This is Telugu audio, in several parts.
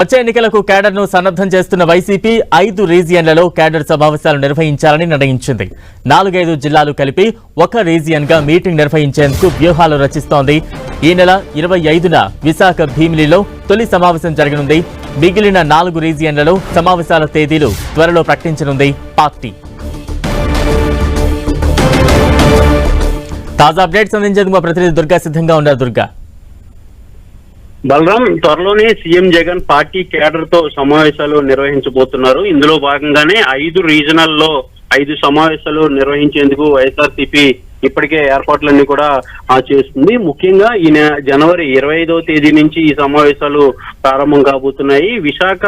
వచ్చే ఎన్నికలకు కేడర్ను సన్నద్ధం చేస్తున్న వైసీపీ ఐదు రీజియన్లలో కేడర్ సమావేశాలు నిర్వహించాలని నిర్ణయించింది. నాలుగైదు జిల్లాలు కలిపి ఒక రీజియన్గా మీటింగ్ నిర్వహించేందుకు వ్యూహాలు రచిస్తోంది. ఈ నెల ఇరవై ఐదున విశాఖ భీమిలిలో తొలి సమావేశం జరగనుంది. మిగిలిన నాలుగు రీజియన్లలో సమావేశాల తేదీలు త్వరలో ప్రకటించనుంది పార్టీ. తాజా అప్డేట్స్ అందించేందుకు మా ప్రతినిధి దుర్గా సిద్ధంగా ఉన్నారు. దుర్గా. బలరాం త్వరలోనే సీఎం జగన్ పార్టీ కేడర్తో సమావేశాలు నిర్వహించబోతున్నారు. ఇందులో భాగంగానే ఐదు రీజనల్లో ఐదు సమావేశాలు నిర్వహించేందుకు వైఎస్ఆర్సీపీ ఇప్పటికే ఏర్పాట్లన్నీ కూడా ఆ, చేస్తుంది. ముఖ్యంగా ఈ జనవరి ఇరవై ఐదవ తేదీ నుంచి ఈ సమావేశాలు ప్రారంభం కాబోతున్నాయి. విశాఖ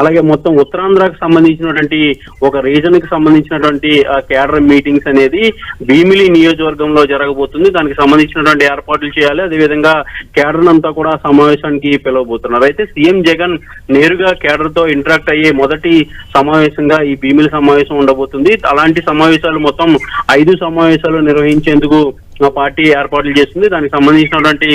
అలాగే మొత్తం ఉత్తరాంధ్రకు సంబంధించినటువంటి ఒక రీజన్కి సంబంధించినటువంటి కేడర్ మీటింగ్స్ అనేది భీమిలి నియోజకవర్గంలో జరగబోతుంది. దానికి సంబంధించినటువంటి ఏర్పాట్లు చేయాలి. అదేవిధంగా కేడర్ అంతా కూడా సమావేశానికి పిలవబోతున్నారు. అయితే సీఎం జగన్ నేరుగా కేడర్తో ఇంటరాక్ట్ అయ్యే మొదటి సమావేశంగా ఈ భీమిలి సమావేశం ఉండబోతుంది. అలాంటి సమావేశాలు మొత్తం ఐదు సమావేశాలు నిర్వహించేందుకు ఆ పార్టీ ఏర్పాట్లు చేస్తుంది. దానికి సంబంధించినటువంటి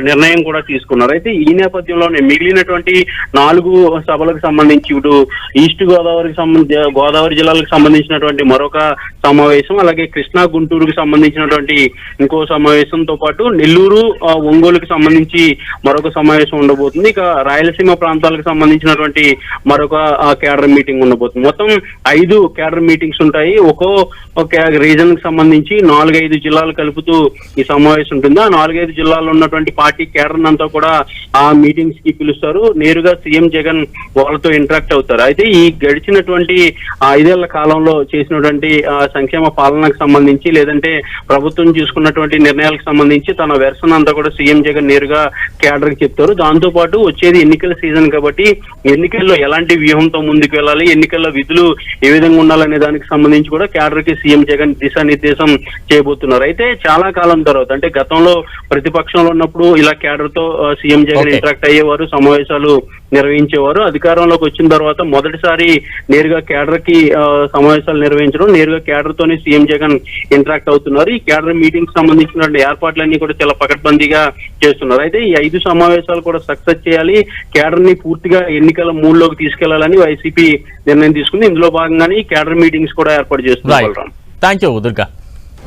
నిర్ణయం కూడా తీసుకున్నారు. అయితే ఈ నేపథ్యంలోనే మిగిలినటువంటి నాలుగు సభలకు సంబంధించి ఇటు ఈస్ట్ గోదావరికి సంబంధించి గోదావరి జిల్లాలకు సంబంధించినటువంటి మరొక సమావేశం అలాగే కృష్ణా గుంటూరుకు సంబంధించినటువంటి ఇంకో సమావేశంతో పాటు నెల్లూరు ఆ, సంబంధించి మరొక సమావేశం ఉండబోతుంది. ఇక రాయలసీమ ప్రాంతాలకు సంబంధించినటువంటి మరొక కేడర్ మీటింగ్ ఉండబోతుంది. మొత్తం ఐదు కేడర్ మీటింగ్స్ ఉంటాయి. ఒక్కో రీజన్కి సంబంధించి నాలుగైదు జిల్లాలు కలుపుతూ ఈ సమావేశం ఉంటుంది. ఆ నాలుగైదు జిల్లాలో ఉన్నటువంటి పార్టీ కేడర్ అంతా కూడా ఆ మీటింగ్స్కి పిలుస్తారు. నేరుగా సీఎం జగన్ వాళ్ళతో ఇంటరాక్ట్ అవుతారు. అయితే ఈ గడిచినటువంటి ఐదేళ్ళ కాలంలో చేసినటువంటి సంక్షేమ పాలనకు సంబంధించి లేదంటే ప్రభుత్వం చూసుకున్నటువంటి నిర్ణయాలకు సంబంధించి తన వెర్షన్ అంతా కూడా సీఎం జగన్ నేరుగా కేడర్కి చెప్తారు. దాంతో పాటు వచ్చేది ఎన్నికల సీజన్ కాబట్టి ఎన్నికల్లో ఎలాంటి వ్యూహంతో ముందుకు వెళ్ళాలి ఎన్నికల్లో విధులు ఏ విధంగా ఉండాలనే దానికి సంబంధించి కూడా కేడర్కి సీఎం జగన్ దిశానిర్దేశం చేయబోతున్నారు. అయితే చాలా కాలం తర్వాత అంటే గతంలో ప్రతిపక్ష ప్రతిపక్షంలో ఉన్నప్పుడు ఇలా కేడర్తో సీఎం జగన్. ఇంటరాక్ట్ అయ్యేవారు సమావేశాలు నిర్వహించేవారు. అధికారంలోకి వచ్చిన తర్వాత మొదటిసారి నేరుగా కేడర్కి సమావేశాలు నిర్వహించడం నేరుగా కేడర్ తోనే సీఎం జగన్ ఇంటరాక్ట్ అవుతున్నారు. ఈ కేడర్ మీటింగ్ సంబంధించిన ఏర్పాట్లన్నీ కూడా చాలా పకడ్బందీగా చేస్తున్నారు. అయితే ఈ ఐదు సమావేశాలు కూడా సక్సెస్ చేయాలి. కేడర్ని పూర్తిగా ఎన్నికల మూడులోకి తీసుకెళ్ళాలని వైసీపీ నిర్ణయం తీసుకుంది. ఇందులో భాగంగానే ఈ కేడర్ మీటింగ్స్ కూడా ఏర్పాటు చేస్తున్నారు. Thank you Durga